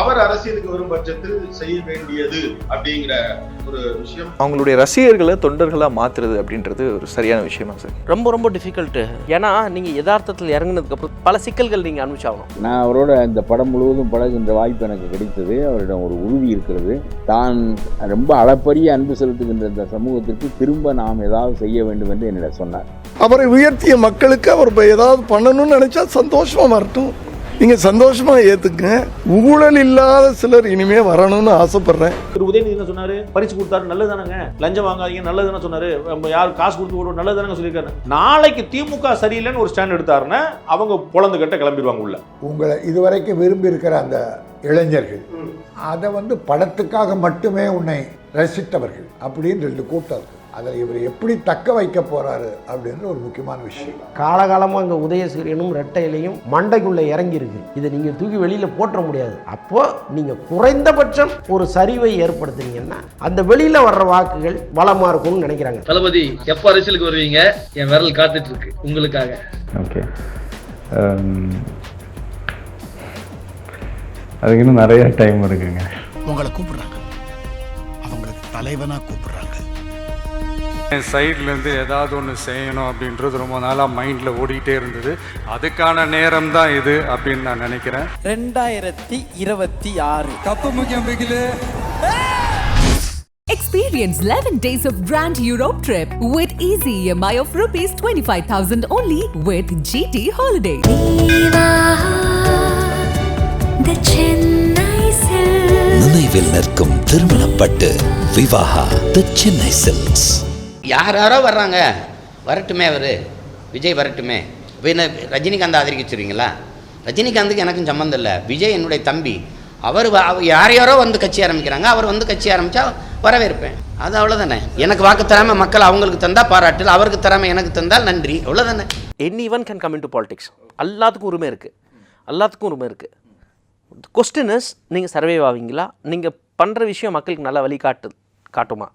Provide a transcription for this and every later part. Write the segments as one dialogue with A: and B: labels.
A: அவர் அரசியலுக்கு வரும் பட்சத்தில் செய்ய வேண்டியது அப்படிங்கிற ஒரு விஷயம்.
B: அவங்களுடைய ரசிகர்களை தொண்டர்களா மாத்துறது அப்படின்றது ஒரு சரியான விஷயமா சார்?
C: ரொம்ப ரொம்ப டிஃபிகல்ட்டு ஏன்னா நீங்கள் யதார்த்தத்தில் இறங்குனதுக்கப்புறம் பல சிக்கல்கள் நீங்கள் அனுபவிச்சாகணும்.
D: நான் அவரோட இந்த படம் முழுவதும் பழகுகின்ற வாய்ப்பு எனக்கு கிடைத்தது. அவரிடம் ஒரு உறுதி இருக்கிறது. தான் ரொம்ப அளப்பரிய அன்பு செலுத்துகின்ற இந்த சமூகத்திற்கு திரும்ப நாம் ஏதாவது செய்ய வேண்டும் என்று என்னிடம் சொன்னார்.
E: அவரை உயர்த்திய மக்களுக்கு அவர் ஏதாவது பண்ணணும்னு நினைச்சா சந்தோஷமா வரட்டும். நீங்க சந்தோஷமா ஏத்துங்க. ஊழல் இல்லாத சிலர் இனிமே வரணும்னு ஆசைப்படுறேன்.
F: திரு உதயநிதி என்ன சொன்னாரு பரிசு கொடுத்தாரு நல்லதானங்க லஞ்சம் வாங்காதீங்க நல்லதுன்னு சொன்னாரு. நம்ம யார் காசு கொடுத்து விடுவோம் நல்லதானங்க சொல்லியிருக்காரு. நாளைக்கு திமுக சரியில்லைன்னு ஒரு ஸ்டாண்ட் எடுத்தாருன்னா அவங்க பொழந்து கட்ட கிளம்பிடுவாங்க உள்ள.
G: உங்களை இதுவரைக்கும் விரும்பி இருக்கிற அந்த இளைஞர்கள் அதை வந்து படத்துக்காக மட்டுமே உன்னை ரசித்தவர்கள் அப்படின்னு ரெண்டு கூட்டம் அதை இவர் எப்படி தக்க வைக்க போறாரு அப்படின்ற ஒரு முக்கியமான விஷயம்.
H: காலகாலமாக இங்கே உதயசூரியனும் ரெட்டையிலையும் மண்டைக்குள்ளே இறங்கியிருக்கு. இதை நீங்கள் தூக்கி வெளியில் போற்ற முடியாது. அப்போ நீங்கள் குறைந்தபட்சம் ஒரு சரிவை ஏற்படுத்துனீங்கன்னா அந்த வெளியில் வர்ற வாக்குகள் பலமாக இருக்கும்னு நினைக்கிறாங்க.
I: தளபதி எப்ப அரசியலுக்கு வருவீங்க? என் விரல் காத்துட்டு இருக்கு உங்களுக்காக.
J: ஓகே. அதுக்கு இன்னும் நிறைய டைம் இருக்குங்க.
E: உங்களை கூப்பிடுறாங்க. அவங்களுக்கு தலைவனா கூப்பிடுறாங்க.
J: என் சைட்லேருந்து ஏதாவது ஒன்று செய்யணும் அப்படின்றது ரொம்ப நாளாக மைண்டில் ஓடிக்கிட்டே இருந்தது. அதுக்கான நேரம் தான் இது அப்படின்னு நான் நினைக்கிறேன்.
C: ரெண்டாயிரத்தி இருபத்தி ஆறு.
J: கப்பு முக்கியம் பிகிலு.
K: Experience 11 days of Grand Europe trip with easy EMI of rupees 25,000 only with GT Holiday.
L: நினைவில் நிற்கும் திருமணப்பட்டு விவாகா தி சென்னை சில்க்ஸ்
I: யார் யாரோ வர்றாங்க. வரட்டுமே அவர். விஜய் வரட்டுமே. இப்போ என்ன ரஜினிகாந்த் ஆதரிக்க ரஜினிகாந்துக்கு எனக்கும் சம்மந்தம் இல்லை. விஜய் என்னுடைய தம்பி. அவர் அவர் யார் யாரோ வந்து கட்சி ஆரம்பிக்கிறாங்க. அவர் வந்து கட்சி ஆரம்பித்தா வரவேற்பேன். அது அவ்வளோதானே எனக்கு வாக்கு தராமல் மக்கள் அவங்களுக்கு தந்தால் பாராட்டில் அவருக்கு தராமல் எனக்கு தந்தால் நன்றி. அவ்வளோதானே
C: any one can come in to politics எல்லாத்துக்கும் உரிமை இருக்குது எல்லாத்துக்கும் உரிமை இருக்குது கொஸ்டின் இஸ் நீங்கள் சர்வே ஆவீங்களா? நீங்கள் பண்ணுற விஷயம் மக்களுக்கு நல்லா வழிகாட்டு காட்டுமா?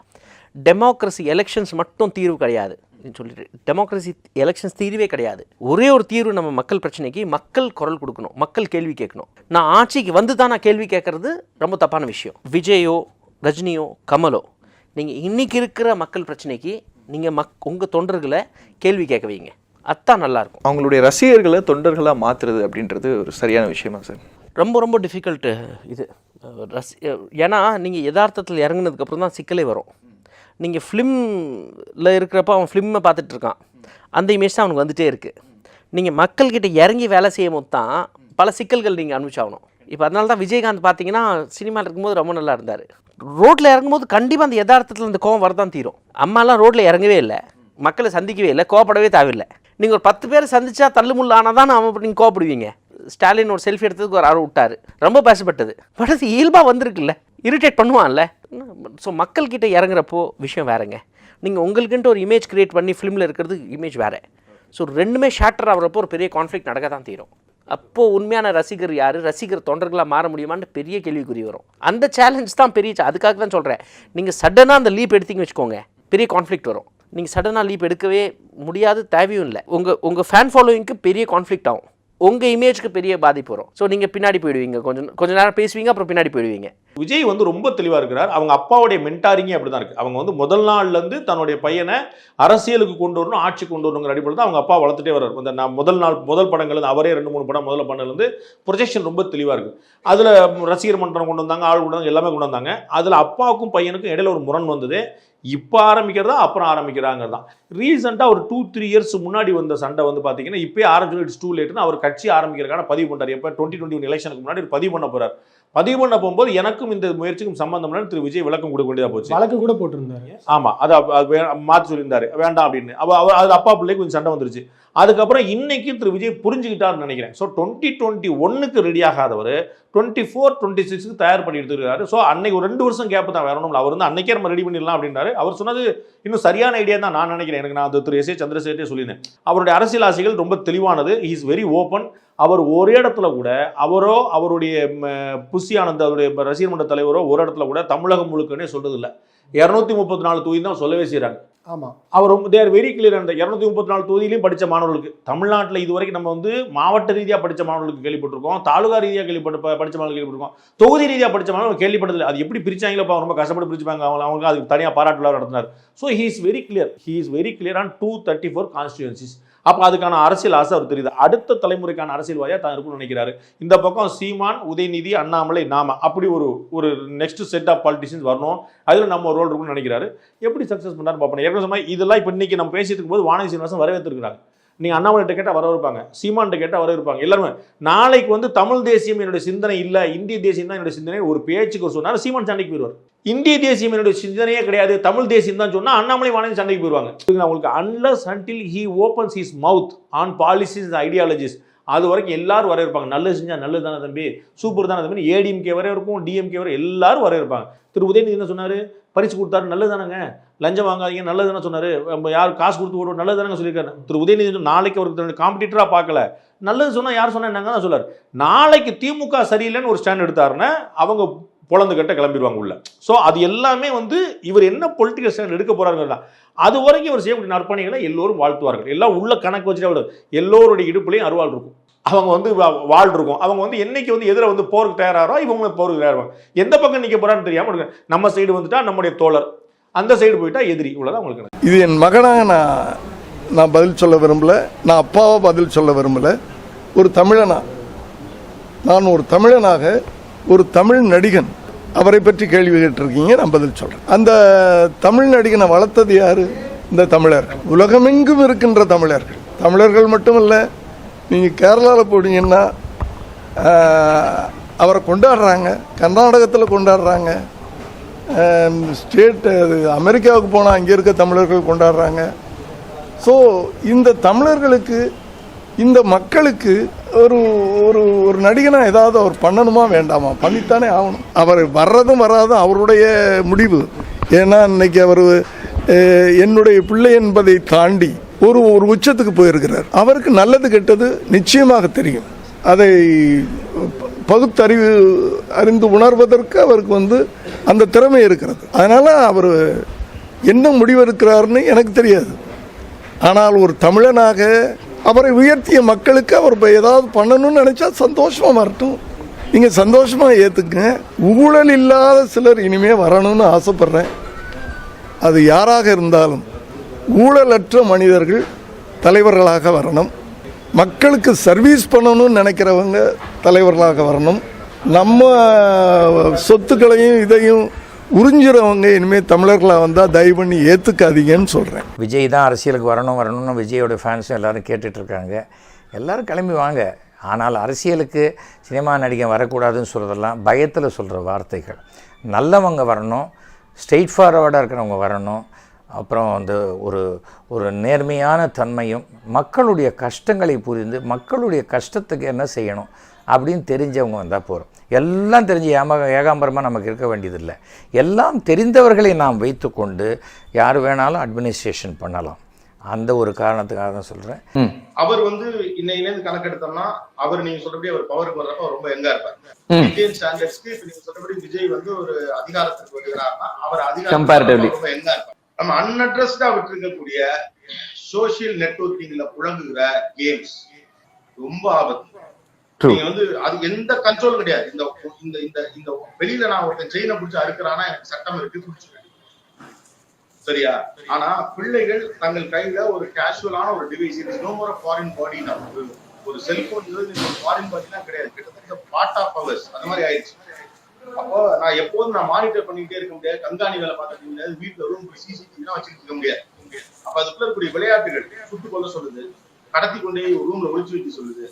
C: டெமோக்ரஸி எலெக்ஷன்ஸ் மட்டும் தீர்வு கிடையாது சொல்லிட்டு டெமோக்ரஸி எலெக்ஷன்ஸ் தீர்வே கிடையாது. ஒரே ஒரு தீர்வு நம்ம மக்கள் பிரச்சனைக்கு மக்கள் குரல் கொடுக்கணும் மக்கள் கேள்வி கேட்கணும். நான் ஆட்சிக்கு வந்து தான் நான் கேள்வி கேட்கறது ரொம்ப தப்பான விஷயம். விஜயோ ரஜினியோ கமலோ நீங்கள் இன்னைக்கு இருக்கிற மக்கள் பிரச்சனைக்கு நீங்கள் மக் உங்கள் தொண்டர்களை கேள்வி கேட்க வைங்க. அதான் நல்லாயிருக்கும்.
B: அவங்களுடைய ரசிகர்களை தொண்டர்களா மாத்துறது அப்படின்றது ஒரு சரியான விஷயமா சார்?
C: ரொம்ப ரொம்ப டிஃபிகல்ட்டு இது. அஹ் ஏன்னா நீங்கள் யதார்த்தத்தில் இறங்குனதுக்கப்புறம் தான் சிக்கலே வரும். நீங்கள் ஃபிலிமில் இருக்கிறப்ப அவன் ஃபிலிமை பார்த்துட்ருக்கான். அந்த இமேஜ் தான் அவனுக்கு வந்துட்டே இருக்குது நீங்கள் மக்கள்கிட்ட இறங்கி வேலை செய்யும் போது தான் பல சிக்கல்கள் நீங்கள் அனுப்பிச்சாகணும் இப்போ அதனால தான் விஜயகாந்த் பார்த்தீங்கன்னா சினிமாவில் இருக்கும்போது ரொம்ப நல்லா இருந்தார். ரோட்டில் இறங்கும்போது கண்டிப்பாக அந்த யதார்த்தத்தில் அந்த கோவம் வரதான் தீரும். அம்மாலாம் ரோட்டில் இறங்கவே இல்லை. மக்களை சந்திக்கவே இல்லை. கோவப்படவே தேவையில்லை. நீங்கள் ஒரு பத்து பேர் சந்திச்சா தள்ளுமுள்ள ஆனால் தான் அவன் நீங்கள் கோவப்படுவீங்க. ஸ்டாலின் ஒரு செல்ஃபி எடுத்ததுக்கு ஒரு ஆர்வம் விட்டார். ரொம்ப பேசப்பட்டது. பட் அது இயல்பாக வந்திருக்குல்ல. இரிட்டேட் பண்ணுவான்ல. ஸோ மக்கள்கிட்ட இறங்குறப்போ விஷயம் வேறங்க. நீங்கள் உங்களுக்குன்ட்டு ஒரு இமேஜ் கிரியேட் பண்ணி ஃபிலிமில் இருக்கிறது இமேஜ் வேறு. ஸோ ரெண்டுமே ஷேட்டர் ஆகிறப்போ ஒரு பெரிய கான்ஃப்ளிக் நடக்க தான் தீரும். அப்போது உண்மையான ரசிகர் யார்? ரசிகர் தொண்டர்களாக மாற முடியுமான்னு பெரிய கேள்விக்குறி வரும். அந்த சேலஞ்ச் தான் பெரிய அதுக்காக தான் சொல்கிறேன் நீங்கள் சடனாக அந்த லீப் எடுத்திங்க வச்சுக்கோங்க. பெரிய கான்ஃப்ளிக்ட் வரும். நீங்கள் சடனாக லீப் எடுக்கவே முடியாது தேவையும் இல்லை. உங்கள் உங்கள் ஃபேன் ஃபாலோவிங்க்கு பெரிய கான்ஃப்ளிக்ட் ஆகும். உங்கள் இமேஜ்க்கு பெரிய பாதிப்பு வரும். ஸோ நீங்கள் பின்னாடி போயிடுவீங்க. கொஞ்சம் கொஞ்ச நேரம் பேசுவீங்க அப்புறம் பின்னாடி போயிடுவீங்க.
F: விஜய் வந்து ரொம்ப தெளிவாக இருக்கிறார். அவங்க அப்பாவுடைய மென்டாரிங்கே அப்படிதான் இருக்குது அவங்க வந்து முதல் நாள்லேருந்து தன்னுடைய பையனை அரசியலுக்கு கொண்டு வரணும் ஆட்சி கொண்டு வரணுங்கிற அடிப்படையில் தான் அவங்க அப்பா வளர்த்துட்டே வர்றார். இந்த நான் முதல் நாள் முதல் படங்கள்லேருந்து அவரே ரெண்டு மூணு படம் முதல்ல படங்கள்லேருந்து ப்ரொஜெக்ஷன் ரொம்ப தெளிவாக இருக்குது அதில் ரசிகர் மன்றம் கொண்டு வந்தாங்க ஆள் கொண்டு வந்தாங்க எல்லாமே கொண்டு வந்தாங்க. அதில் அப்பாவுக்கும் பையனுக்கும் இடையில ஒரு முரண் வந்தது. இப்போ ஆரம்பிக்கிறதா அப்புறம் ஆரம்பிக்கிறாங்கிறது தான் ரீசெண்டாக ஒரு டூ த்ரீ இயர்ஸ் முன்னாடி வந்த சண்டை வந்து பார்த்தீங்கன்னா இப்போயே ஆரம்பிச்சு இட்ஸ் டூ லேட்னு அவர் கட்சி ஆரம்பிக்கிறக்கான பதிவு பண்ணுறாரு எப்போ? டுவெண்ட்டி டுவெண்ட்டி ஒன் எலெக்ஷனுக்கு முன்னாடி பதிவு பண்ண போறார். பதிவு பண்ண போகும்போது எனக்கும் இந்த முயற்சிக்கும் சம்பந்தம் இல்லைன்னு திரு விஜய் விளக்கம் கொடுக்க வேண்டியதாக போச்சு.
H: வழக்கு கூட போட்டிருந்தாரு.
F: ஆமா அது மாத்தி சொல்லியிருந்தாரு. வேண்டாம் அப்படின்னு. அப்ப அவர் அது அப்பா பிள்ளைக்கு கொஞ்சம் சண்டை வந்துருச்சு. அதுக்கப்புறம் இன்னைக்கு திரு விஜய் புரிஞ்சுக்கிட்டாருன்னு நினைக்கிறேன். ஸோ டுவெண்ட்டி டுவெண்ட்டி ஒன்னுக்கு ரெடி ஆகாதவர் டுவெண்ட்டி ஃபோர் டுவெண்ட்டி சிக்ஸ்க்கு தயார் பண்ணி எடுத்துருக்காரு ஸோ அன்னைக்கு ஒரு ரெண்டு வருஷம் கேப் தான் இல்லை. அவர் வந்து அன்னைக்கே நம்ம ரெடி பண்ணிடலாம் அப்படின்னாரு. அவர் சொன்னது இன்னும் சரியான ஐடியா தான் நான் நினைக்கிறேன். எனக்கு நான் திரு எஸ் ஏ சந்திரசேகரே சொல்லியிருந்தேன். அவருடைய அரசியல் ஆசைகள் ரொம்ப தெளிவானது. இஸ் வெரி ஓப்பன் அவர் ஒரு இடத்துல கூட அவரோ அவருடைய புஷி ஆனந்த் அவருடைய ரசிகர் மன்ற தலைவரோ ஒரு இடத்துல கூட தமிழகம் முழுக்கனே சொல்றது இல்லை இரநூத்தி முப்பத்தி நாலு தொகுதி தான் சொல்லவே செய்கிறாங்க
H: ஆமாம்
F: அவர் தேர் வெரி கிளியர் அந்த இரநூத்தி முப்பத்தி நாலு தொகுதியிலையும் படித்த மாணவர்களுக்கு தமிழ்நாட்டில் இது வரைக்கும் நம்ம வந்து மாவட்ட ரீதியாக படித்த மாணவர்களுக்கு கேள்விப்பட்டிருக்கோம் தாலுகா ரீதியாக கேள்விப்பட்டு ப- படிச்ச மாணவர்கள் கேள்விப்பட்டிருக்கோம் தொகுதி ரீதியாக படித்த மாணவர்கள் கேள்விப்பட்டதில்லை. அது எப்படி பிரிச்சாங்களோ ரொம்ப கஷ்டப்பட்டு பிரிச்சுப்பாங்க. அவங்க அவங்க அதுக்கு தனியாக பாராட்டு விழா நடத்தினார். So he is very clear he is very clear on two thirty four constituencies அப்போ அதுக்கான அரசியல் ஆசை அவர் தெரியுது. அடுத்த தலைமுறைக்கான அரசியல்வாதியாக தான் இருக்கும்னு நினைக்கிறாரு. இந்த பக்கம் சீமான் உதயநிதி அண்ணாமலை நாம அப்படி ஒரு ஒரு நெக்ஸ்ட் செட் ஆஃப் பாலிட்டிஷியன்ஸ் வரணும். அதில் நம்ம ரோல் இருக்கும்னு நினைக்கிறாரு. எப்படி சக்ஸஸ் பண்ணாரு பார்ப்போம். ஏற்கனவே இதெல்லாம் இப்போ இன்னைக்கு நம்ம பேசிட்டு இருக்கும்போது வானதி சீனிவாசன் வரவேற்றிருக்கிறாங்க நீங்கள் அண்ணாமலை கேட்டால் வர இருப்பாங்க சீமான்ட்டு கேட்டால் வர இருப்பாங்க எல்லாருமே நாளைக்கு வந்து தமிழ் தேசியம் என்னுடைய சிந்தனை இல்லை இந்திய தேசியம் தான் என்னுடைய சிந்தனை ஒரு பேச்சுக்கு ஒரு சொன்னார் சீமான் சண்டைக்கு போயிடுவார். இந்திய தேசியம் என்னுடைய சிந்தனையே கிடையாது தமிழ் தேசியம் தான் சொன்னால் அண்ணாமலை வானதி சண்டைக்கு போயிடுவாங்க. உங்களுக்கு unless until he opens his mouth on policies ideologies அது வரைக்கும் எல்லாரும் வர இருப்பாங்க நல்லது செஞ்சால் நல்லது தானே தம்பி சூப்பர் தானே தம்பி ஏடிஎம்கே வர இருக்கும் டிஎம்கே வர எல்லாரும் வர இருப்பாங்க திரு உதயநிதி என்ன சொன்னார்? பரிசு கொடுத்தாரு நல்லது தானேங்க லஞ்சம் வாங்காதீங்க நல்லதுன்னு சொன்னார். நம்ம யார் காசு கொடுத்து ஓடுவோம் நல்லது தானே சொல்லியிருக்காரு. திரு உதயநிதி நாளைக்கு ஒரு தன்னுடைய காம்படிட்டராக பார்க்கல. நல்லது சொன்னால் யார் சொன்னால் என்னங்க தான் சொல்லார். நாளைக்கு திமுக சரியில்லைன்னு ஒரு ஸ்டாண்ட் எடுத்தாருன்னா அவங்க பொழந்து கட்ட கிளம்பிடுவாங்க உள்ள. ஸோ அது எல்லாமே வந்து இவர் என்ன பொலிட்டிக்கல் ஸ்டாண்ட் எடுக்க போறாருங்கிறதா அது வரைக்கும் இவர் செய்யக்கூடிய நற்பணிகளை எல்லோரும் வாழ்த்துவார்கள். எல்லாம் உள்ள கணக்கு வச்சுட்டு எல்லோருடைய இடுப்புலையும் அருவாள் இருக்கும். அவங்க வந்து வா- இருக்கும். அவங்க வந்து என்னைக்கு வந்து எதிர வந்து போருக்கு தயாராகிறோ இவங்க போருக்கு தயாராகும் எந்த பக்கம் நிற்க போறான்னு தெரியாமல் நம்ம சைடு வந்துட்டா நம்முடைய தோழர். அந்த சைடு போயிட்டா எதிரி. இவ்வளோதான் உங்களுக்கு
E: இது என் மகனாக நான் நான் பதில் சொல்ல விரும்பலை. நான் அப்பாவை பதில் சொல்ல விரும்பலை. ஒரு தமிழனா நான் ஒரு தமிழனாக ஒரு தமிழ் நடிகன். அவரை பற்றி கேள்வி கேட்டிருக்கீங்க நான் பதில் சொல்கிறேன் அந்த தமிழ் நடிகனை வளர்த்தது யார்? இந்த தமிழர்கள். உலகமெங்கும் இருக்கின்ற தமிழர்கள். தமிழர்கள் மட்டுமல்ல நீங்கள் கேரளாவில் போனீங்கன்னா அவரை கொண்டாடுறாங்க. கர்நாடகத்தில் கொண்டாடுறாங்க. Um, ஸ்டேட் அது அமெரிக்காவுக்கு uh, போனால் அங்கே இருக்க தமிழர்கள் கொண்டாடுறாங்க. ஸோ இந்த தமிழர்களுக்கு இந்த மக்களுக்கு ஒரு ஒரு ஒரு நடிகனா ஏதாவது அவர் பண்ணணுமா வேண்டாமா? பண்ணித்தானே ஆகணும். அவர் வர்றதும் வராதும் அவருடைய முடிவு. ஏன்னா இன்னைக்கு அவர் என்னுடைய பிள்ளை என்பதை தாண்டி ஒரு ஒரு உச்சத்துக்கு போயிருக்கிறார். அவருக்கு நல்லது கெட்டது நிச்சயமாக தெரியும். அதை பகுத்தறிவு அறிந்து உணர்வதற்கு அவருக்கு வந்து அந்த திறமை இருக்கிறது. அதனால் அவர் என்ன முடிவெடுக்கிறாருன்னு எனக்கு தெரியாது. ஆனால் ஒரு தமிழனாக அவரை உயர்த்திய மக்களுக்கு அவர் இப்போ ஏதாவது பண்ணணும்னு நினச்சா சந்தோஷமாக வரட்டும். நீங்கள் சந்தோஷமாக ஏற்றுக்குங்க ஊழல் இல்லாத சிலர் இனிமே வரணும்னு ஆசைப்பட்றேன். அது யாராக இருந்தாலும் ஊழலற்ற மனிதர்கள் தலைவர்களாக வரணும். மக்களுக்கு சர்வீஸ் பண்ணணும்னு நினைக்கிறவங்க தலைவர்களாக வரணும். நம்ம சொத்துக்களையும் இதையும் உறிஞ்சுறவங்க இனிமேல் தமிழர்களாக வந்தால் தயவு பண்ணி ஏற்றுக்காதீங்கன்னு சொல்கிறேன்
M: விஜய் தான் அரசியலுக்கு வரணும் வரணும்னு விஜயோட ஃபேன்ஸும் எல்லாரும் கேட்டுட்ருக்காங்க இருக்காங்க. கிளம்பி வாங்க. ஆனால் அரசியலுக்கு சினிமா நடிகன் வரக்கூடாதுன்னு சொல்கிறதெல்லாம் பயத்தில் சொல்கிற வார்த்தைகள். நல்லவங்க வரணும் ஸ்ட்ரெயிட் ஃபார்வர்டாக இருக்கிறவங்க வரணும் அப்புறம் வந்து ஒரு ஒரு நேர்மையான தன்மையும் மக்களுடைய கஷ்டங்களை புரிந்து மக்களுடைய கஷ்டத்துக்கு என்ன செய்யணும் அப்படின்னு தெரிஞ்சவங்க வந்தால் போகிறோம் எல்லாம் தெரிஞ்சு ஏமா ஏகாம்பரமாக நமக்கு இருக்க வேண்டியதில்லை. எல்லாம் தெரிந்தவர்களை நாம் வைத்துக்கொண்டு யார் வேணாலும் அட்மினிஸ்ட்ரேஷன் பண்ணலாம். அந்த ஒரு காரணத்துக்காக தான் சொல்கிறேன்
A: அவர் வந்து இன்னையில இருந்து கணக்கெடுத்தோம்னா அவர் நீங்க சொல்றபடி அவர் பவருக்கு வர்றப்ப ரொம்ப எங்கா இருப்பார். இந்தியன் ஸ்டாண்டர்ட்ஸ்க்கு இப்ப நீங்க சொல்றபடி விஜய் வந்து ஒரு அதிகாரத்துக்கு வருகிறார்னா அவர். அதிகாரம் ரொம்ப எங்கா இருப்பார். நம்ம அன்அட்ரஸ்டா விட்டுருக்கக்கூடிய சோசியல் நெட்வொர்க்கிங்ல புழங்குகிற கேம்ஸ் ரொம்ப ஆபத்து. நீங்க வந்து அது எந்த கண்ட்ரோலும் கிடையாது. இந்த இந்த இந்த இந்த வெளியில நான் ஒருத்தன் செயினை பிடிச்சி அறுக்கிறானா எனக்கு சட்டம் இருக்கு பிடிச்சிருக்கேன் சரியா? ஆனா பிள்ளைகள் தங்கள் கையில ஒரு கேஷுவலான ஒரு device it's no more foreign body ஒரு ஒரு செல்போன் ஃபாரின் பாடிலாம் கிடையாது. கிட்டத்தட்ட பார்ட் ஆஃப் பவர்ஸ் அந்த மாதிரி ஆயிடுச்சு. அப்போ நான் எப்போதும் நான் மானிட்டர் பண்ணிக்கிட்டே இருக்க முடியாது. கண்காணி வேலை பார்த்துக்க முடியாது. வீட்டுல ரூம் சிசிடிவி வச்சுட்டு இருக்க முடியாது. அப்ப அதுக்குள்ள இருக்கக்கூடிய விளையாட்டுகள் சுட்டு கொள்ள சொல்லுது கடத்தி கொண்டே ரூம்ல ஒளிச்சு வைக்க சொல்லுது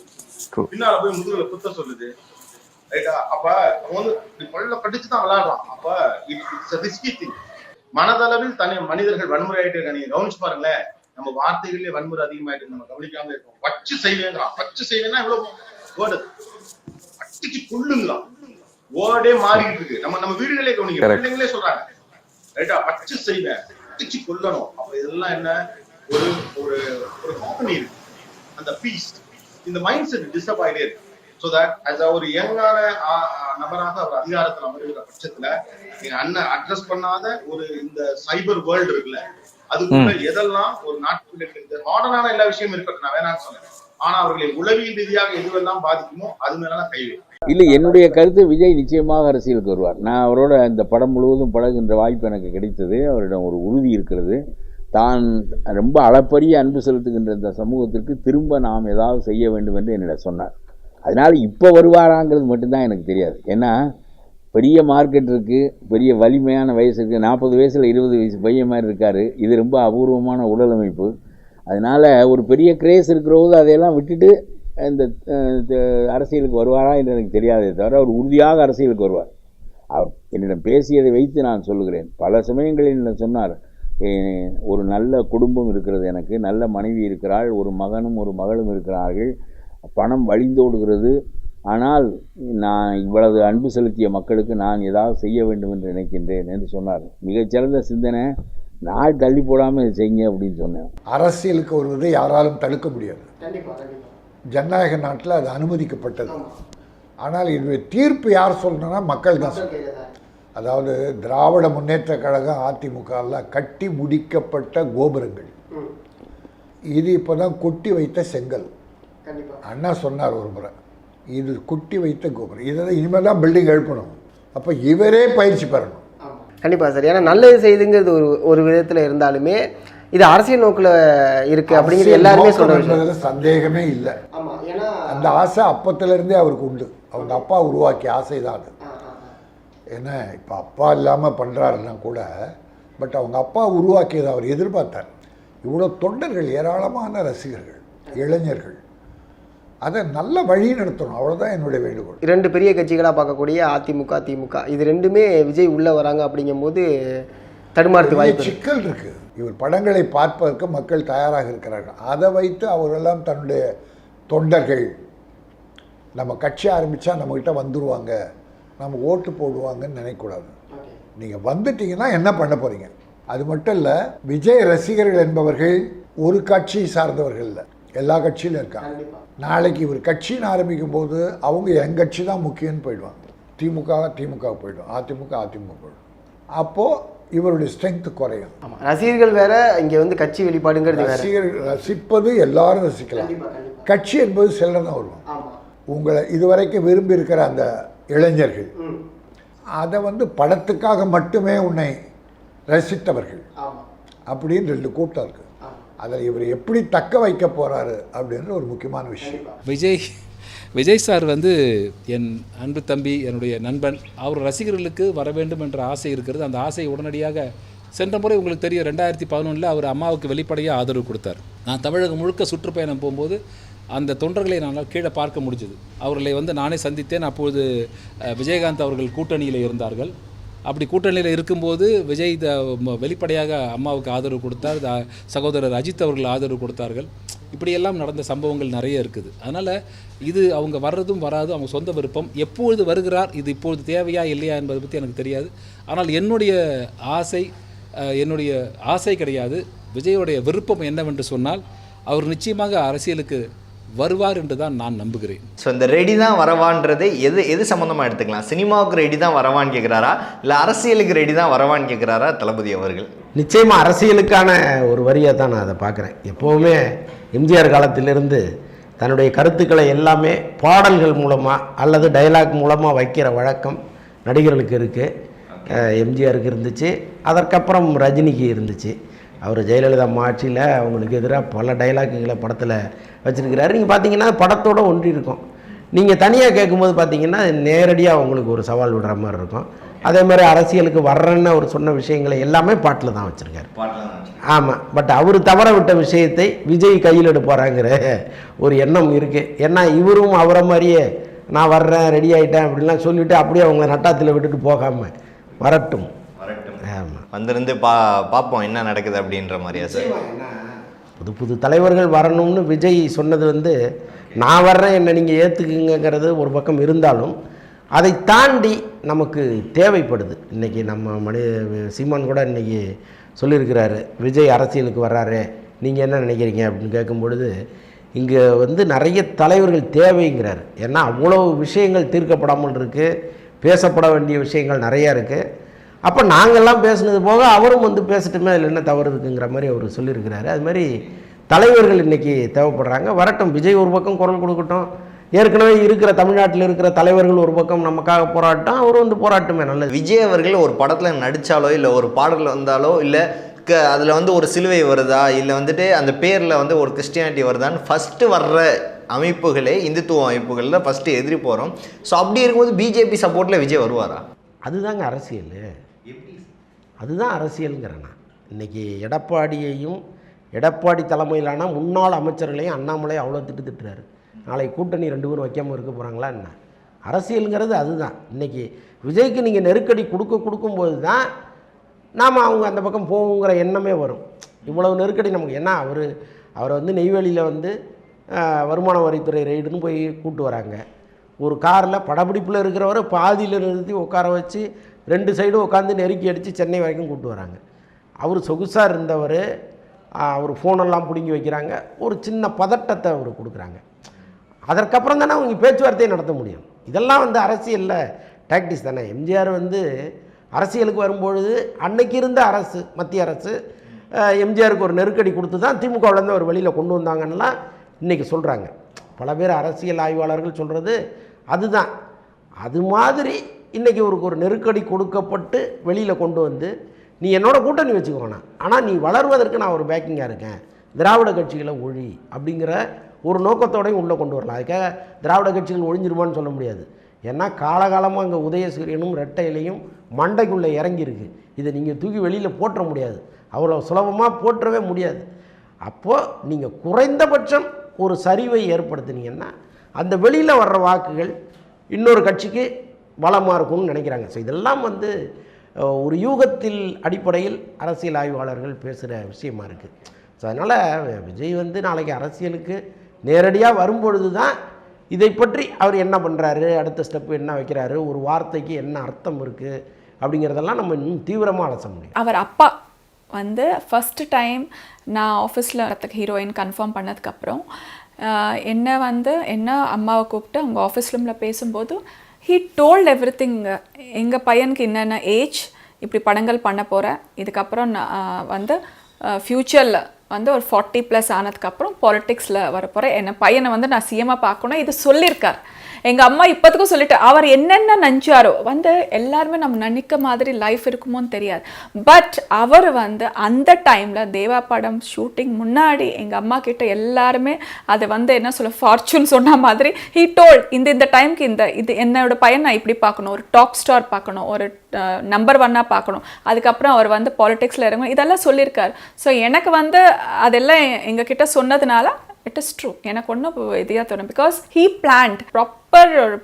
A: பின்னால போய் முதுகுல குத்த சொல்லுது. ரைட்டா அப்ப வந்து இப்படி பல்ல கடிச்சு தான் விளையாடுறான். அப்ப இட்ஸ் ரிஸ்கி திங் மனதளவில் தனி மனிதர்கள் வன்முறை ஆயிட்டு இருக்காங்க நீங்க கவனிச்சு பாருங்களேன். நம்ம வார்த்தைகளிலே வன்முறை அதிகமாயிட்டு நம்ம கவனிக்காம இருக்கோம். வச்சு செய்வேங்கிறான். வச்சு செய்வேன்னா எவ்வளவு வேர்டு அடிச்சு கொள்ளுங்களாம் வேர்டே மாறிக்கிட்டு இருக்கு. நம்ம நம்ம வீடுகளே கவனிக்க. பிள்ளைங்களே சொல்றாங்க. ரைட்டா வச்சு செய்வேன் அடிச்சு கொல்லணும். அப்ப இதெல்லாம் என்ன? ஒரு ஒரு ஒரு காம்பனி இருக்கு. அந்த பீஸ் இந்த மைண்ட் செட் டிஸ்டர்ப் ஆயிட்டே இருக்கு ஸோ தட் as a ஒரு யங்கான நபராக அவர் அதிகாரத்தில் அமர்கிற பட்சத்துல நீங்க அண்ணன் அட்ரஸ் பண்ணாத ஒரு இந்த சைபர் வேர்ல்டு இருக்குல்ல அதுக்குள்ள எதெல்லாம் ஒரு நாட்டுக்குள்ள இருக்கிறது மாடர்னான எல்லா விஷயமும் இருக்கட்டும். நான் வேணாம்னு சொன்னேன். ஆனா அவர்களை உளவியல் ரீதியாக எதுவெல்லாம் பாதிக்குமோ அது மேலாம் கை
D: இல்லை என்னுடைய கருத்து விஜய் நிச்சயமாக அரசியலுக்கு வருவார். நான் அவரோட இந்த படம் முழுவதும் பழகுகின்ற வாய்ப்பு எனக்கு கிடைத்தது. அவரிடம் ஒரு உறுதி இருக்கிறது. தான் ரொம்ப அளப்பரிய அன்பு செலுத்துகின்ற இந்த சமூகத்திற்கு திரும்ப நாம் ஏதாவது செய்ய வேண்டும் என்று என்னிடம் சொன்னார். அதனால் இப்போ வருவாராங்கிறது மட்டும்தான் எனக்கு தெரியாது. ஏன்னா பெரிய மார்க்கெட் இருக்குது பெரிய வலிமையான வயசு இருக்குது நாற்பது வயசில் இருபது வயசு பையன் மாதிரி இருக்கார். இது ரொம்ப அபூர்வமான உடல் அமைப்பு அதனால் ஒரு பெரிய கிரேஸ் இருக்கிறபோது அதையெல்லாம் விட்டுட்டு இந்த அரசியலுக்கு வருவாரா என்று எனக்கு தெரியாதே தவிர அவர் உறுதியாக அரசியலுக்கு வருவார். அவர் என்னிடம் பேசியதை வைத்து நான் சொல்லுகிறேன். பல சமயங்களில் என்னிடம் சொன்னார் ஒரு நல்ல குடும்பம் இருக்கிறது எனக்கு நல்ல மனைவி இருக்கிறாள் ஒரு மகனும் ஒரு மகளும் இருக்கிறார்கள் பணம் வழிந்தோடுகிறது ஆனால் நான் இவ்வளவு அன்பு செலுத்திய மக்களுக்கு நான் ஏதாவது செய்ய வேண்டும் என்று நினைக்கின்றேன் என்று சொன்னார். மிகச்சிறந்த சிந்தனை. நாள் தள்ளி போடாமல் இதை செய்யுங்க அப்படின்னு சொன்னேன்.
G: அரசியலுக்கு வருவதை யாராலும் தடுக்க முடியாது. ஜனநாயக நாட்டில் அது அனுமதிக்கப்பட்டது. ஆனால் இது தீர்ப்பு யார் சொல்லணும்னா மக்கள் தான். அதாவது திராவிட முன்னேற்ற கழகம் அதிமுகவில் கட்டி முடிக்கப்பட்ட கோபுரங்கள். இது இப்போ தான் கொட்டி வைத்த செங்கல். அண்ணா சொன்னார் ஒரு முறை இது கொட்டி வைத்த கோபுரம். இதை இனிமேல் தான் பில்டிங் எழுப்பணும். அப்போ இவரே பயிற்சி பெறணும்.
N: கண்டிப்பாக சார். ஏன்னா நல்லது செய்துங்கிறது ஒரு ஒரு விதத்தில் இருந்தாலுமே இது அரசியல் நோக்கில் இருக்கு அப்படிங்கிறது எல்லாருமே
G: என்பதுல சந்தேகமே இல்லை. அந்த ஆசை அப்பத்திலிருந்தே அவருக்கு உண்டு. அவங்க அப்பா உருவாக்கிய ஆசை தான் அது. ஏன்னா இப்போ அப்பா இல்லாமல் பண்ணுறாருன்னா கூட பட் அவங்க அப்பா உருவாக்கியதை அவர் எதிர்பார்த்தார். இவ்வளோ தொண்டர்கள் ஏராளமான ரசிகர்கள் இளைஞர்கள். அதை நல்ல வழி நடத்தணும். அவ்வளோதான் என்னுடைய வேண்டுகோள்.
N: இரண்டு பெரிய கட்சிகளாக பார்க்கக்கூடிய அதிமுக திமுக. இது ரெண்டுமே விஜய் உள்ளே வராங்க அப்படிங்கும்போது தடுமாறத்து வாய்ப்பு.
G: சிக்கல் இருக்கு. இவர் படங்களை பார்ப்பதற்கு மக்கள் தயாராக இருக்கிறார்கள். அதை வைத்து அவரெல்லாம் தன்னுடைய தொண்டர்கள் நம்ம கட்சி ஆரம்பித்தா நம்மக்கிட்ட வந்துருவாங்க. நம்ம ஓட்டு போடுவாங்கன்னு நினைக்கக்கூடாது. நீங்கள் வந்துட்டீங்கன்னா என்ன பண்ண போகிறீங்க அது மட்டும் இல்லை விஜய் ரசிகர்கள் என்பவர்கள் ஒரு கட்சியை சார்ந்தவர்கள் இல்லை. எல்லா கட்சியிலும் இருக்காங்க. நாளைக்கு இவர் கட்சின்னு ஆரம்பிக்கும் போது அவங்க என் கட்சி தான் முக்கியம்னு போயிடுவாங்க. திமுக திமுக போயிடும். அதிமுக அதிமுக போயிடும். அப்போது இவருடைய ஸ்ட்ரென்த் குறையும்.
N: ஆமா. ரசிகர்கள் வேற இங்கே வந்து கட்சி வெளிப்பாடுங்கிறது வேற.
G: ரசிகர்கள் ரசிப்பது எல்லாரும் ரசிக்கலாம். கட்சி என்பது சிலர் தான் வருவாங்க. உங்களை இதுவரைக்கும் விரும்பி இருக்கிற அந்த இளைஞர்கள் அதை வந்து படத்துக்காக மட்டுமே உன்னை ரசித்தவர்கள் அப்படின்னு ரெண்டு கூட்டம் இருக்கு அதில் இவர் எப்படி தக்க வைக்க போகிறாரு அப்படின்ற ஒரு முக்கியமான விஷயம்.
O: விஜய் விஜய் சார் வந்து என் அன்பு தம்பி என்னுடைய நண்பன் அவர் ரசிகர்களுக்கு வர வேண்டும் என்ற ஆசை இருக்கிறது. அந்த ஆசை உடனடியாக சென்ற முறை உங்களுக்கு தெரியும் ரெண்டாயிரத்தி பதினொன்றில் அவர் அம்மாவுக்கு வெளிப்படையாக ஆதரவு கொடுத்தார். நான் தமிழகம் முழுக்க சுற்றுப்பயணம் போகும்போது அந்த தொண்டர்களை நான் கீழே பார்க்க முடிஞ்சது. அவர்களை வந்து நானே சந்தித்தேன். அப்போது விஜயகாந்த் அவர்கள் கூட்டணியில் இருந்தார்கள். அப்படி கூட்டணியில் இருக்கும்போது விஜய் த- வெளிப்படையாக அம்மாவுக்கு ஆதரவு கொடுத்தார். த- சகோதரர் அஜித் அவர்கள் ஆதரவு கொடுத்தார்கள். இப்படியெல்லாம் நடந்த சம்பவங்கள் நிறைய இருக்குது. அதனால் இது அவங்க வர்றதும் வராது அவங்க சொந்த விருப்பம். எப்பொழுது வருகிறார் இது இப்பொழுது தேவையா இல்லையா என்பதை பற்றி எனக்கு தெரியாது. ஆனால் என்னுடைய ஆசை என்னுடைய ஆசை கிடையாது. விஜயோடைய விருப்பம் என்னவென்று சொன்னால் அவர் நிச்சயமாக அரசியலுக்கு வருவார் என்று தான் நான் நம்புகிறேன்.
P: ஸோ இந்த ரெடி தான் வரவான்றது எது எது சம்மந்தமாக எடுத்துக்கலாம்? சினிமாவுக்கு ரெடி தான் வரவான்னு கேட்குறாரா இல்லை அரசியலுக்கு ரெடி தான் வரவான்னு கேட்குறாரா தளபதி அவர்கள்?
H: நிச்சயமாக அரசியலுக்கான ஒரு வரியாக தான் நான் அதை பார்க்குறேன். எப்போவுமே எம்ஜிஆர் காலத்திலிருந்து தன்னுடைய கருத்துக்களை எல்லாமே பாடல்கள் மூலமாக அல்லது டயலாக் மூலமாக வைக்கிற வழக்கம் நடிகர்களுக்கு இருக்குது எம்ஜிஆருக்கு இருந்துச்சு. அதற்கப்புறம் ரஜினிக்கு இருந்துச்சு. அவர் ஜெயலலிதா அம்மா ஆட்சியில் அவங்களுக்கு எதிராக பல டைலாக்குகளை படத்தில் வச்சுருக்கிறாரு. நீங்கள் பார்த்தீங்கன்னா படத்தோட ஒன்றி இருக்கும். நீங்கள் தனியாக கேட்கும்போது பார்த்தீங்கன்னா நேரடியாக உங்களுக்கு ஒரு சவால் விடுற மாதிரி இருக்கும். அதே மாதிரி அரசியலுக்கு வர்றேன்னு அவர் சொன்ன விஷயங்களை எல்லாமே பாட்டில் தான் வச்சுருக்காரு. ஆமாம் பட் அவர் தவற விட்ட விஷயத்தை விஜய் கையில் எடுப்பாராங்கிற ஒரு எண்ணம் இருக்குது ஏன்னா இவரும் அவரை மாதிரியே நான் வர்றேன் ரெடி ஆகிட்டேன் அப்படின்லாம் சொல்லிவிட்டு அப்படியே அவங்கள நட்டாத்தில் விட்டுட்டு போகாமல் வரட்டும்.
P: வந்திருந்து பா பார்ப்போம் என்ன நடக்குது அப்படின்ற மாதிரியா சார்?
H: புது புது தலைவர்கள் வரணும்னு விஜய் சொன்னது வந்து நான் வர்றேன் என்னை நீங்கள் ஏற்றுக்குங்கிறது ஒரு பக்கம் இருந்தாலும் அதை தாண்டி நமக்கு தேவைப்படுது. இன்றைக்கி நம்ம மணி சீமான் கூட இன்றைக்கி சொல்லியிருக்கிறாரு விஜய் அரசியலுக்கு வர்றாரு நீங்கள் என்ன நினைக்கிறீங்க? அப்படின்னு கேட்கும் பொழுது இங்கே வந்து நிறைய தலைவர்கள் தேவைங்கிறார். ஏன்னா அவ்வளோ விஷயங்கள் தீர்க்கப்படாமல் இருக்குது பேசப்பட வேண்டிய விஷயங்கள் நிறையா இருக்குது அப்போ நாங்கள்லாம் பேசுனது போக அவரும் வந்து பேசட்டுமே அதில் என்ன தவறு இருக்குங்கிற மாதிரி அவர் சொல்லியிருக்கிறாரு. அது மாதிரி தலைவர்கள் இன்னைக்கு தேவைப்படுறாங்க. வரட்டும் விஜய் ஒரு பக்கம் குரல் கொடுக்கட்டும். ஏற்கனவே இருக்கிற தமிழ்நாட்டில் இருக்கிற தலைவர்கள் ஒரு பக்கம் நமக்காக போராட்டம் அவர் வந்து போராட்டமே நல்லது.
P: விஜய் அவர்கள் ஒரு படத்துல நடிச்சாலோ இல்ல ஒரு பாடல் வந்தாலோ இல்ல க அதில் வந்து ஒரு சிலுவை வருதா இல்லை வந்துட்டு அந்த பேரில் வந்து ஒரு கிறிஸ்டியானிட்டி வருதான்னு ஃபஸ்ட்டு வர்ற அமைப்புகளே இந்துத்துவ அமைப்புகளில் ஃபஸ்ட்டு எதிரி போகிறோம் ஸோ அப்படி இருக்கும்போது பிஜேபி சப்போர்ட்டில் விஜய் வருவாரா?
H: அதுதாங்க அரசியல். அதுதான் அரசியலுங்கிறேன் நான். இன்னைக்கு எடப்பாடியையும் எடப்பாடி தலைமையிலான முன்னாள் அமைச்சர்களையும் அண்ணாமலை அவ்வளோ திட்டு திட்டுறாரு. நாளை கூட்டணி ரெண்டு பேரும் வைக்காமல் இருக்க போகிறாங்களா என்ன? அரசியலுங்கிறது அதுதான். இன்னைக்கு விஜய்க்கு நீங்கள் நெருக்கடி கொடுக்க கொடுக்கும்போது தான் நாம் அவங்க அந்த பக்கம் போகுங்கிற எண்ணமே வரும். இவ்வளவு நெருக்கடி நமக்கு. ஏன்னா அவர் அவரை வந்து நெய்வேலியில் வந்து வருமான வரித்துறை ரெய்டுன்னு போய் கூப்பிட்டு வராங்க. ஒரு காரில் படப்பிடிப்பில் இருக்கிறவரை பாதியில் நிறுத்தி உட்கார வச்சு ரெண்டு சைடும் உட்காந்து நெருக்கி அடித்து சென்னை வரைக்கும் கூட்டு வராங்க. அவர் சொகுசாக இருந்தவர் அவர் ஃபோனெல்லாம் பிடுங்கி வைக்கிறாங்க. ஒரு சின்ன பதட்டத்தை அவர் கொடுக்குறாங்க. அதற்கப்புறம் தானே அவங்க பேச்சுவார்த்தையை நடத்த முடியும். இதெல்லாம் வந்து அரசியலில் டாக்டிஸ் தானே. எம்ஜிஆர் வந்து அரசியலுக்கு வரும்பொழுது அன்னைக்கு இருந்த அரசு மத்திய அரசு எம்ஜிஆருக்கு ஒரு நெருக்கடி கொடுத்து தான் திமுகவிலேருந்து அவர் வெளியில் கொண்டு வந்தாங்கன்னெலாம் இன்றைக்கி சொல்கிறாங்க பல பேர் அரசியல் ஆய்வாளர்கள் சொல்கிறது அதுதான். அது மாதிரி இன்றைக்கி இவருக்கு ஒரு நெருக்கடி கொடுக்கப்பட்டு வெளியில் கொண்டு வந்து நீ என்னோட கூட்டணி வச்சுக்கோண்ணா ஆனால் நீ வளர்வதற்கு நான் ஒரு பேக்கிங்காக இருக்கேன். திராவிட கட்சிகளை ஒழி அப்படிங்கிற ஒரு நோக்கத்தோடையும் உள்ளே கொண்டு வரலாம். அதுக்காக திராவிட கட்சிகள் ஒழிஞ்சிருமான்னு சொல்ல முடியாது. ஏன்னா காலகாலமாக அங்கே உதயசூரியனும் ரெட்டை இலையும் மண்டைக்குள்ளே இறங்கியிருக்கு. இதை நீங்கள் தூக்கி வெளியில் போட்டுற முடியாது. அவ்வளோ சுலபமாக போற்றவே முடியாது. அப்போது நீங்கள் குறைந்தபட்சம் ஒரு சரிவை ஏற்படுத்துனீங்கன்னா அந்த வெளியில் வர்ற வாக்குகள் இன்னொரு கட்சிக்கு வளமாக இருக்கும்னு நினைக்கிறாங்க. ஸோ இதெல்லாம் வந்து ஒரு யூகத்தில் அடிப்படையில் அரசியல் ஆய்வாளர்கள் பேசுகிற விஷயமா இருக்குது ஸோ அதனால் விஜய் வந்து நாளைக்கு அரசியலுக்கு நேரடியாக வரும்பொழுது தான் இதை பற்றி அவர் என்ன பண்ணுறாரு அடுத்த ஸ்டெப் என்ன வைக்கிறாரு ஒரு வார்த்தைக்கு என்ன அர்த்தம் இருக்குது அப்படிங்கிறதெல்லாம் நம்ம இன்னும் தீவிரமாக அலச முடியும்.
Q: அவர் அப்பா வந்து ஃபர்ஸ்ட் டைம் நான் ஆஃபீஸில் வரத்துக்கு ஹீரோயின் கன்ஃபார்ம் பண்ணதுக்கப்புறம் என்ன வந்து என்ன அம்மாவை கூப்பிட்டு அவங்க ஆஃபீஸ் ரூமில் பேசும்போது ஹீ டோல்ட் எவ்ரி திங் எங்கள் பையனுக்கு என்னென்ன ஏஜ் இப்படி படங்கள் பண்ண போகிறேன் இதுக்கப்புறம் நான் வந்து ஃப்யூச்சரில் வந்து ஒரு ஃபார்ட்டி ப்ளஸ் ஆனதுக்கப்புறம் பாலிட்டிக்ஸில் வரப்போகிறேன் என்னை பையனை வந்து நான் சிஎம்மாக பார்க்கணும். இது சொல்லியிருக்கார். எங்கள் அம்மா இப்போத்துக்கும் சொல்லிட்டு அவர் என்னென்ன நினச்சாரோ வந்து எல்லாருமே நம்ம நினைக்க மாதிரி லைஃப் இருக்குமோன்னு தெரியாது. பட் அவர் வந்து அந்த டைமில் தேவா படம் ஷூட்டிங் முன்னாடி எங்கள் அம்மா கிட்ட எல்லாருமே அதை வந்து என்ன சொல்ல ஃபார்ச்சூன் சொன்ன மாதிரி ஹீ டோல் இந்த இந்த டைம்க்கு இந்த இது என்னோட பையன் நான் இப்படி பார்க்கணும். ஒரு டாப் ஸ்டார் பார்க்கணும். ஒரு நம்பர் ஒன்னாக பார்க்கணும். அதுக்கப்புறம் அவர் வந்து பாலிடிக்ஸில் இறங்கணும். இதெல்லாம் சொல்லியிருக்காரு. ஸோ எனக்கு வந்து அதெல்லாம் எங்ககிட்ட சொன்னதுனால இட் இஸ் ட்ரூ எனக்கு ஒன்றும் இதையாக தோணும். பிகாஸ் ஹீ பிளான்ட் ப்ராப்பர் ஒரு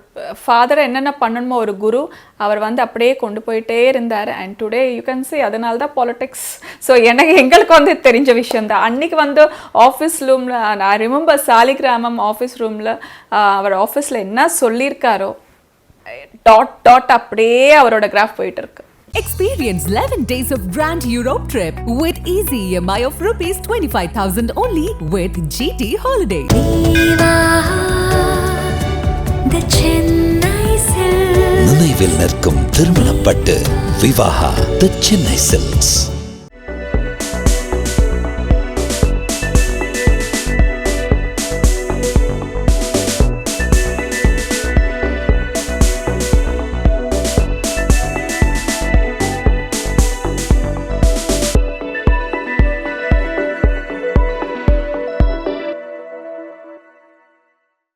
Q: ஃபாதரை என்னென்ன பண்ணணுமோ ஒரு குரு அவர் வந்து அப்படியே கொண்டு போயிட்டே இருந்தார். And today you can see அதனால தான் பாலிட்டிக்ஸ் ஸோ எனக்கு எங்களுக்கு வந்து தெரிஞ்ச விஷயம் தான் அன்னைக்கு வந்து ஆஃபீஸ் ரூமில் நான் ரிமெம்பர் சாலிகிராமம் ஆஃபீஸ் ரூமில் அவர் ஆஃபீஸில் என்ன சொல்லியிருக்காரோ டாட் டாட் அப்படியே அவரோட கிராஃப் போயிட்டு இருக்கு.
K: Experience 11 days of Grand Europe trip with easy EMI of rupees 25,000 only with GT Holiday.
L: The Chennai Silks. நினைவில் நிற்கும் திருமணப்பட்டு விவாகா தி சென்னை சில்க்ஸ்